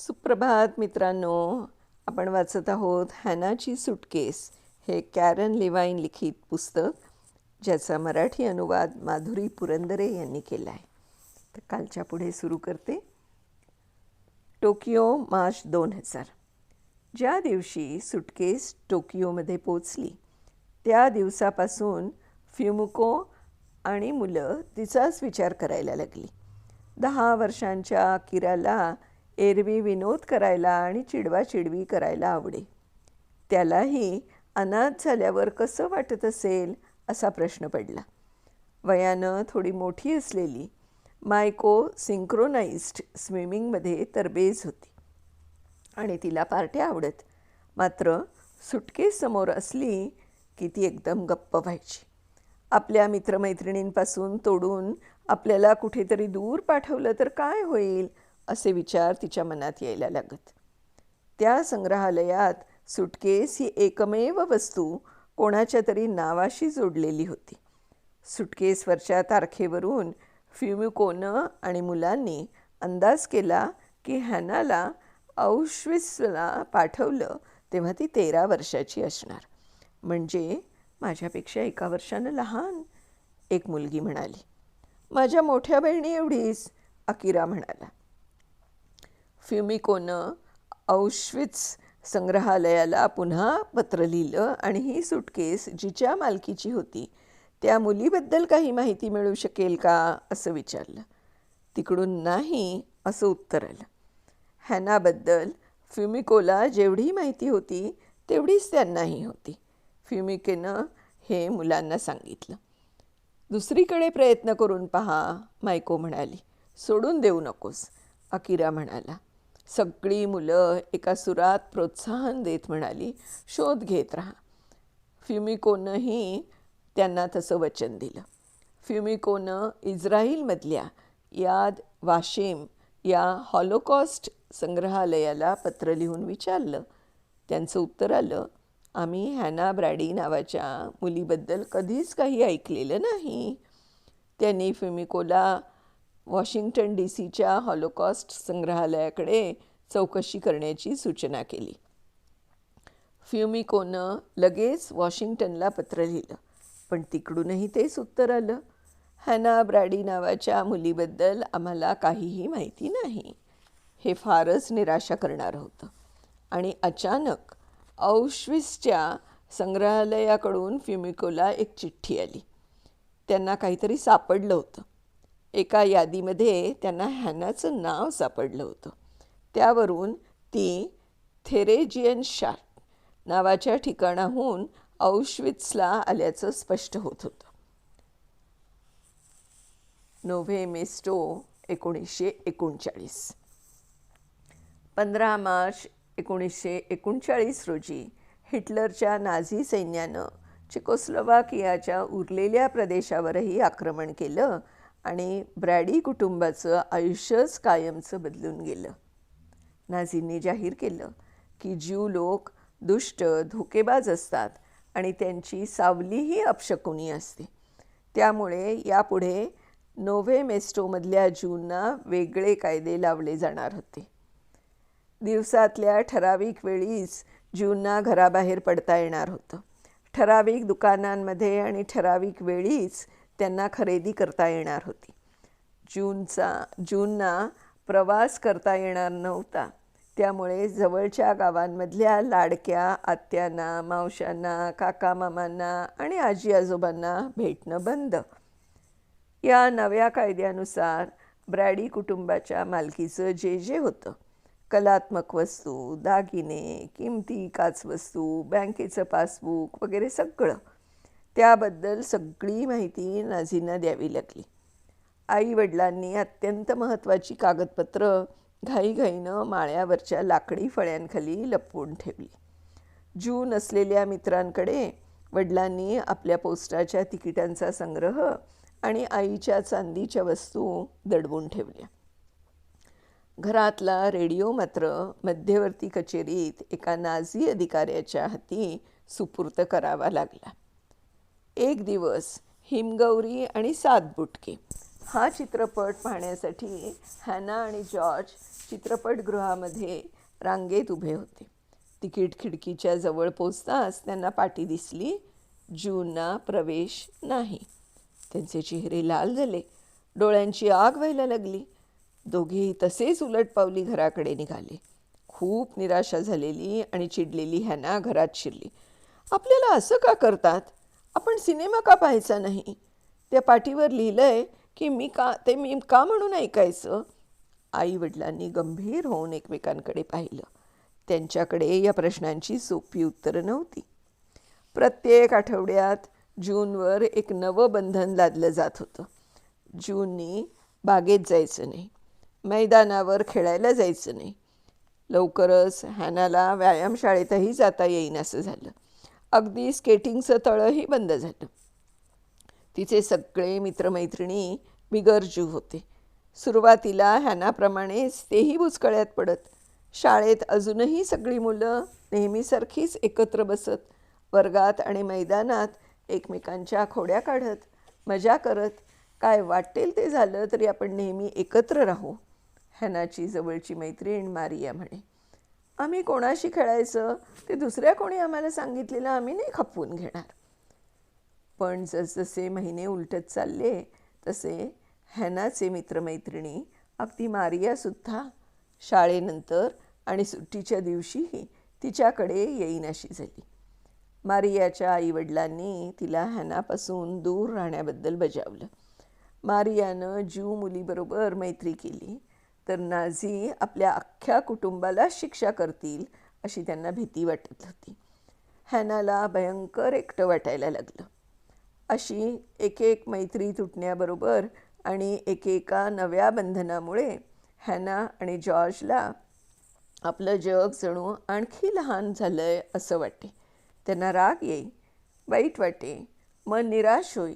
सुप्रभात मित्रांनो आपण वाचत आहोत हॅनाची सुटकेस. हे कॅरन लिवाईन लिखित पुस्तक ज्याचा मराठी अनुवाद माधुरी पुरंदरे यांनी केला आहे तर कालच्या पुढे सुरू करते. टोकियो मार्च दोन हजार. ज्या दिवशी सुटकेस टोकियोमध्ये पोचली त्या दिवसापासून फ्युमुको आणि मुलं तिचाच विचार करायला लागली. दहा वर्षांच्या किराला एरवी विनोद करायला आणि चिडवाचिडवी करायला आवडे. त्यालाही अनाथ झाल्यावर कसं वाटत असेल असा प्रश्न पडला. वयानं थोडी मोठी असलेली मायको सिंक्रोनाइज्ड स्विमिंगमध्ये तरबेज होती आणि तिला पार्ट्या आवडत. मात्र सुटकेस समोर असली की ती एकदम गप्प व्हायची. आपल्या मित्रमैत्रिणींपासून तोडून आपल्याला कुठेतरी दूर पाठवलं तर काय होईल? असे विचार तिच्या मनात यायला लागत. त्या संग्रहालयात सुटकेस ही एकमेव वस्तू कोणाच्या तरी नावाशी जोडलेली होती. सुटकेसवरच्या तारखेवरून फ्युमिकोनं आणि मुलांनी अंदाज केला की हॅनाला औश्विसला पाठवलं तेव्हा ती तेरा वर्षाची असणार. म्हणजे माझ्यापेक्षा एका वर्षानं लहान एक मुलगी म्हणाली. माझ्या मोठ्या बहिणी एवढीच अकिरा म्हणाला. फ्युमिकोनं औश्वित्स संग्रहालयाला पुन्हा पत्र लिहिलं आणि ही सुटकेस जिच्या मालकीची होती त्या मुलीबद्दल काही माहिती मिळू शकेल का? असं विचारलं. तिकडून नाही असं उत्तर आलं. हॅनाबद्दल फ्युमिकोला जेवढी माहिती होती तेवढीच त्यांनाही होती. फ्युमिकेनं हे मुलांना सांगितलं. दुसरीकडे प्रयत्न करून पहा मायको म्हणाली. सोडून देऊ नकोस अकिरा म्हणाला. सगळी मुलं एका सुरात प्रोत्साहन देत म्हणाली शोध घेत राहा. फ्युमिकोनंही त्यांना तसं वचन दिलं. फ्युमिकोनं इस्रायलमधल्या याद वाशिम या हॉलोकॉस्ट संग्रहालयाला पत्र लिहून विचारलं. त्यांचं उत्तर आलं आम्ही हॅना ब्रॅडी नावाच्या मुलीबद्दल कधीच काही ऐकलेलं नाही. त्यांनी फ्युमिकोला वॉशिंग्टन डी सीच्या हॉलोकॉस्ट संग्रहालयाकडे चौकशी करण्याची सूचना केली. फ्युमिकोनं लगेच वॉशिंग्टनला पत्र लिहिलं पण तिकडूनही तेच उत्तर आलं. हॅना ब्रॅडी नावाच्या मुलीबद्दल आम्हाला काहीही माहिती नाही. हे फारच निराशा करणारं होतं. आणि अचानक औश्विसच्या संग्रहालयाकडून फ्युमिकोला एक चिठ्ठी आली. त्यांना काहीतरी सापडलं होतं. एका यादीमध्ये त्यांना हॅनाचं नाव सापडलं होतं. त्यावरून ती थेरेजियन शाट नावाच्या ठिकाणाहून औश्वित्सला आल्याचं स्पष्ट होत होतं. नोव्हे मेस्टो एकोणीसशे एकोणचाळीस. पंधरा मार्च एकोणीसशे एकोणचाळीस रोजी हिटलरच्या नाझी सैन्यानं चिकोस्लोवाकियाच्या उरलेल्या प्रदेशावरही आक्रमण केलं आणि ब्रॅडी कुटुंबाचं आयुष्यच कायमचं बदलून गेलं. नाझींनी जाहीर केलं की ज्यू लोक दुष्ट धोकेबाज असतात आणि त्यांची सावलीही अपशकुनी असते. त्यामुळे यापुढे नोव्हे मेस्टोमधल्या ज्यूंना वेगळे कायदे लावले जाणार होते. दिवसातल्या ठराविक वेळीच ज्यूंना घराबाहेर पडता येणार होतं. ठराविक दुकानांमध्ये आणि ठराविक वेळीच त्यांना खरेदी करता येणार होती. जूनचा जूनना प्रवास करता येणार नव्हता. त्यामुळे जवळच्या गावांमधल्या लाडक्या आत्यांना मावशांना काका मामांना आणि आजी आजोबांना भेटणं बंद. या नव्या कायद्यानुसार ब्रॅडी कुटुंबाच्या मालकीचं जे जे होतं कलात्मक वस्तू दागिने किमती काचवस्तू बँकेचं पासबुक वगैरे सगळं त्याबद्दल सगळी माहिती नाझींना द्यावी लागली. आईवडिलांनी अत्यंत महत्त्वाची कागदपत्रं घाईघाईनं माळ्यावरच्या लाकडी फळ्यांखाली लपवून ठेवली. जू नसलेल्या मित्रांकडे वडिलांनी आपल्या पोस्टाच्या तिकिटांचा संग्रह आणि आईच्या चांदीच्या वस्तू दडवून ठेवल्या. घरातला रेडिओ मात्र मध्यवर्ती कचेरीत एका नाझी अधिकाऱ्याच्या हाती सुपूर्त करावा लागला. एक दिवस हिमगौरी आणि सात बुटके हा चित्रपट पाहण्यासाठी हॅना आणि जॉर्ज चित्रपटगृहामध्ये रांगेत उभे होते. तिकीट खिडकीच्या जवळ पोचताच त्यांना पाटी दिसली जूना प्रवेश नाही. त्यांचे चेहरे लाल झाले. डोळ्यांची आग व्हायला लागली. दोघेही तसेच उलट पावली घराकडे निघाले. खूप निराशा झालेली आणि चिडलेली हॅना घरात शिरली. आपल्याला असं का करतात? आपण सिनेमा का पाहायचा नाही? त्या पाठीवर लिहिलं आहे की मी का ते मी का म्हणून ऐकायचं? आई वडिलांनी गंभीर होऊन एकमेकांकडे पाहिलं. त्यांच्याकडे या प्रश्नांची सोपी उत्तरं नव्हती. प्रत्येक आठवड्यात जूनवर एक नवं बंधन लादलं जात होतं. जूननी बागेत जायचं नाही. मैदानावर खेळायला जायचं नाही. लवकरच हॅनाला व्यायामशाळेतही जाता येईन असं झालं. अगदी स्केटिंगचं तळंही बंद झालं. तिचे सगळे मित्रमैत्रिणी बिगरजू होते. सुरुवातीला ह्यानाप्रमाणेच तेही बुचकळ्यात पडत. शाळेत अजूनही सगळी मुलं नेहमीसारखीच एकत्र बसत वर्गात आणि मैदानात एकमेकांच्या खोड्या काढत मजा करत काय वाटेल ते झालं तरी आपण नेहमी एकत्र राहू हॅनाची जवळची मैत्रीण मारिया म्हणे. आम्ही कोणाशी खेळायचं? ते दुसऱ्या कोणी आम्हाला सांगितलेलं आम्ही नाही खपवून घेणार. पण जसजसे महिने उलटत चालले तसे हॅनाचे मित्रमैत्रिणी अगदी मारियासुद्धा शाळेनंतर आणि सुट्टीच्या दिवशीही तिच्याकडे येईनाशी झाली. मारियाच्या आईवडिलांनी तिला हॅनापासून दूर राहण्याबद्दल बजावलं. मारियानं ज्यू मुलीबरोबर मैत्री केली. तर नाझी आपल्या अख्ख्या कुटुंबाला शिक्षा करतील अशी त्यांना भीती वाटत होती. हॅनाला भयंकर एकटं वाटायला लागलं. अशी एक एक मैत्री तुटण्याबरोबर आणि एकेका नव्या बंधनामुळे हॅना आणि जॉर्जला आपलं जग जणू आणखी लहान झालं आहे असं वाटे. त्यांना राग येई वाईट वाटे मन निराश होई.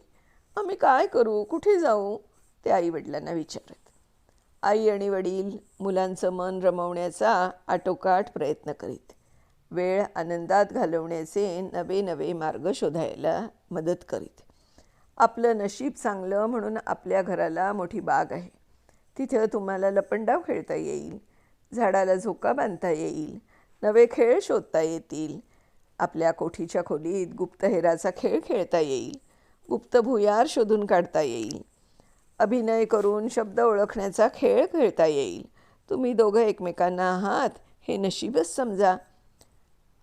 आम्ही काय करू? कुठे जाऊ? ते आईवडिलांना विचारत. आई आणि वडील मुलांचं मन रमवण्याचा आटोकाट प्रयत्न करीत. वेळ आनंदात घालवण्याचे नवे नवे मार्ग शोधायला मदत करीत. आपलं नशीब चांगलं म्हणून आपल्या घराला मोठी बाग आहे. तिथं तुम्हाला लपंडाव खेळता येईल झाडाला झोका बांधता येईल नवे खेळ शोधता येतील आपल्या कोठीच्या खोलीत गुप्तहेराचा खेळ खेळता येईल गुप्त भुयार शोधून काढता येईल. अभिनय करून शब्द ओळखण्याचा खेळ खेळता येईल. तुम्ही दोघं एकमेकांना आहात हे नशीबच समजा.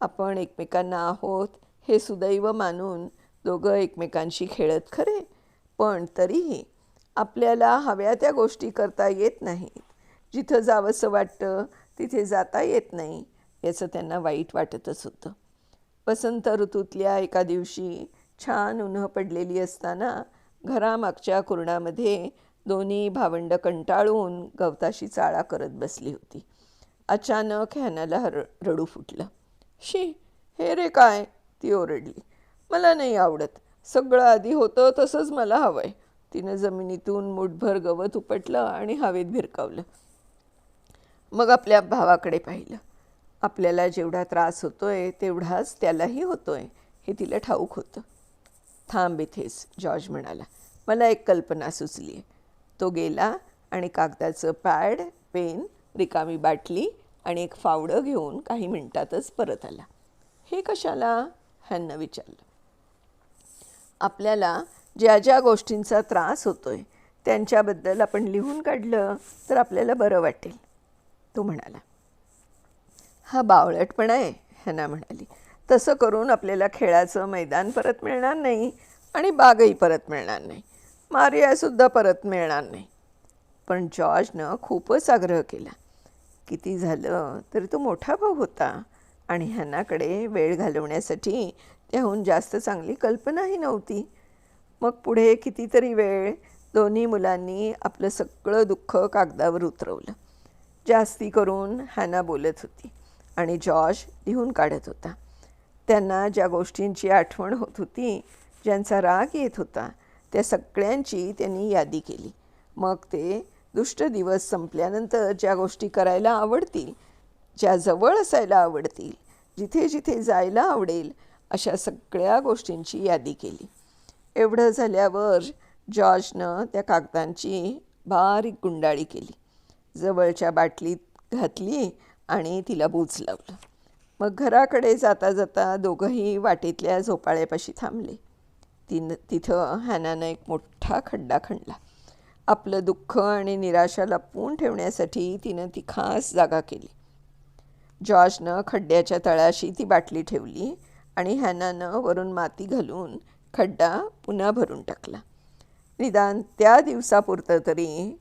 आपण एकमेकांना आहोत हे सुदैव मानून दोघं एकमेकांशी खेळत खरे. पण तरीही आपल्याला हव्या त्या गोष्टी करता येत नाहीत. जिथं जावंसं वाटतं तिथे जाता येत नाही याचं त्यांना वाईट वाटतच होतं. वसंत ऋतूतल्या एका दिवशी छान उन्ह पडलेली असताना घरामागच्या कुरणामध्ये दोन्ही भावंड कंटाळून गवताशी चाळा करत बसली होती. अचानक ह्यानाला हर रडू फुटलं. शी हे रे काय? ती ओरडली. मला नाही आवडत. सगळं आधी होतं तसंच मला हवं आहे तिनं जमिनीतून मुठभर गवत उपटलं आणि हवेत भिरकावलं. मग आपल्या भावाकडे पाहिलं. आपल्याला जेवढा त्रास होतोय तेवढाच त्यालाही होतोय हे तिला ठाऊक होतं. थांब इथेच जॉर्ज म्हणाला. मला एक कल्पना सुचली. तो गेला आणि कागदाचं पॅड पेन रिकामी बाटली आणि एक फावडं घेऊन काही मिनिटातच परत आला. हे कशाला? ह्यांना विचारलं. आपल्याला ज्या ज्या गोष्टींचा त्रास होतोय त्यांच्याबद्दल आपण लिहून काढलं तर आपल्याला बरं वाटेल तो म्हणाला. हा बावळटपणा आहे ह्याना म्हणाली. तसं करून आपल्याला खेळाचं मैदान परत मिळणार नाही आणि बागही परत मिळणार नाही. मारियासुद्धा परत मिळणार नाही. पण जॉर्जनं खूपच आग्रह केला. किती झालं तरी तो मोठा भाऊ होता आणि ह्यांनाकडे वेळ घालवण्यासाठी त्याहून जास्त चांगली कल्पनाही नव्हती. मग पुढे कितीतरी वेळ दोन्ही मुलांनी आपलं सगळं दुःख कागदावर उतरवलं. जास्ती करून हॅना बोलत होती आणि जॉर्ज लिहून काढत होता. त्यांना ज्या गोष्टींची आठवण होत होती ज्यांचा राग येत होता त्या सगळ्यांची त्यांनी यादी केली. मग ते दुष्ट दिवस संपल्यानंतर ज्या गोष्टी करायला आवडतील ज्या जवळ असायला आवडतील जिथे जिथे जायला आवडेल अशा सगळ्या गोष्टींची यादी केली. एवढं झाल्यावर जॉर्जनं त्या कागदांची बारीक गुंडाळी केली. जवळच्या बाटलीत घातली आणि तिला बूच लावलं. मग घराकडे जाता जाता दोघंही वाटेतल्या झोपाळ्यापाशी थांबले. तिनं तिथं हॅनानं एक मोठा खड्डा खणला. आपलं दुःख आणि निराशा लपवून ठेवण्यासाठी तिनं ती खास जागा केली. जॉर्जनं खड्ड्याच्या तळाशी ती बाटली ठेवली आणि हॅनानं वरून माती घालून खड्डा पुन्हा भरून टाकला. निदान त्या दिवसापुरतं तरी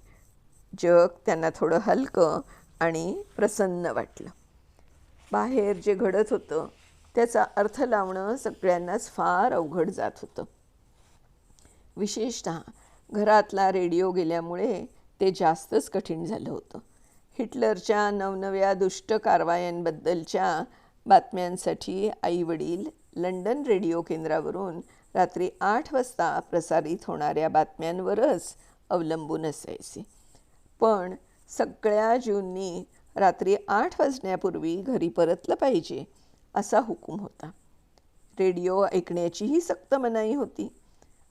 जग त्यांना थोडं हलकं आणि प्रसन्न वाटलं. बाहेर जे घडत होतं त्याचा अर्थ लावणं सगळ्यांनाच फार अवघड जात होतं. विशेषतः घरातला रेडिओ गेल्यामुळे ते जास्तच कठीण झालं होतं. हिटलरच्या नवनव्या दुष्ट कारवायांबद्दलच्या बातम्यांसाठी आईवडील लंडन रेडिओ केंद्रावरून रात्री आठ वाजता प्रसारित होणाऱ्या बातम्यांवरच अवलंबून असायचे. पण सगळ्या जूननी रात्री आठ वाजण्यापूर्वी घरी परतलं पाहिजे असा हुकूम होता. रेडिओ ऐकण्याचीही सक्त मनाई होती.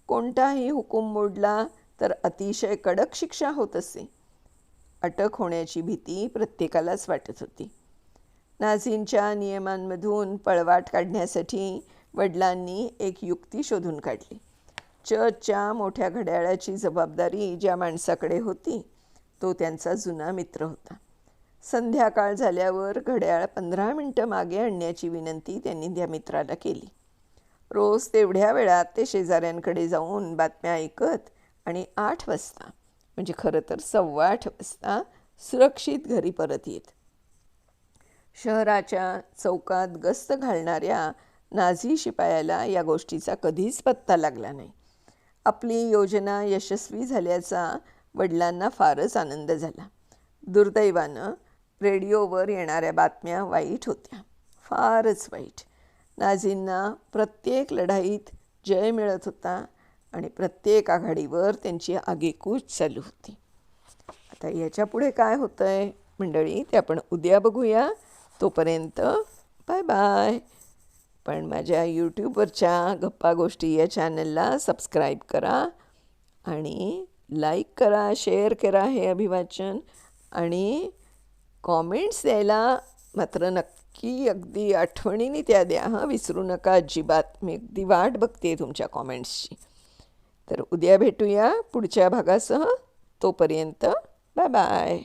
कोणताही हुकूम मोडला तर अतिशय कडक शिक्षा होत असे. अटक होण्याची भीती प्रत्येकालाच वाटत होती. नाझींच्या नियमांमधून पळवाट काढण्यासाठी वडिलांनी एक युक्ती शोधून काढली. चर्चच्या मोठ्या घड्याळाची जबाबदारी ज्या माणसाकडे होती तो त्यांचा जुना मित्र होता. संध्याकाळ झाल्यावर घड्याळ पंधरा मिनटं मागे आणण्याची विनंती त्यांनी त्या मित्राला केली. रोज तेवढ्या वेळात ते शेजाऱ्यांकडे जाऊन बातम्या ऐकत आणि आठ वाजता म्हणजे खरं तर सव्वा आठ वाजता सुरक्षित घरी परत येत. शहराच्या चौकात गस्त घालणाऱ्या नाझी शिपायाला या गोष्टीचा कधीच पत्ता लागला नाही. आपली योजना यशस्वी झाल्याचा वडिलांना फारच आनंद झाला. दुर्दैवानं रेडिओवर येणाऱ्या बातम्या वाईट होत्या. फारच वाईट. नाझींना प्रत्येक लढाईत जय मिळत होता आणि प्रत्येक आघाडीवर त्यांची आगेकूच चालू होती. आता याच्यापुढे काय होतं आहे मंडळी ते आपण उद्या बघूया. तोपर्यंत बाय बाय पण माझ्या यूट्यूबवरच्या गप्पा गोष्टी या चॅनलला सबस्क्राईब करा आणि लाईक करा शेअर करा हे अभिवाचन आणि कॉमेंट्स द्यायला मात्र नक्की की अगदी आठवणीने त्या द्या हां विसरू नका अजिबात. मी अगदी वाट बघते तुमच्या कॉमेंट्सची तर उद्या भेटूया पुढच्या भागासह. तोपर्यंत बाय बाय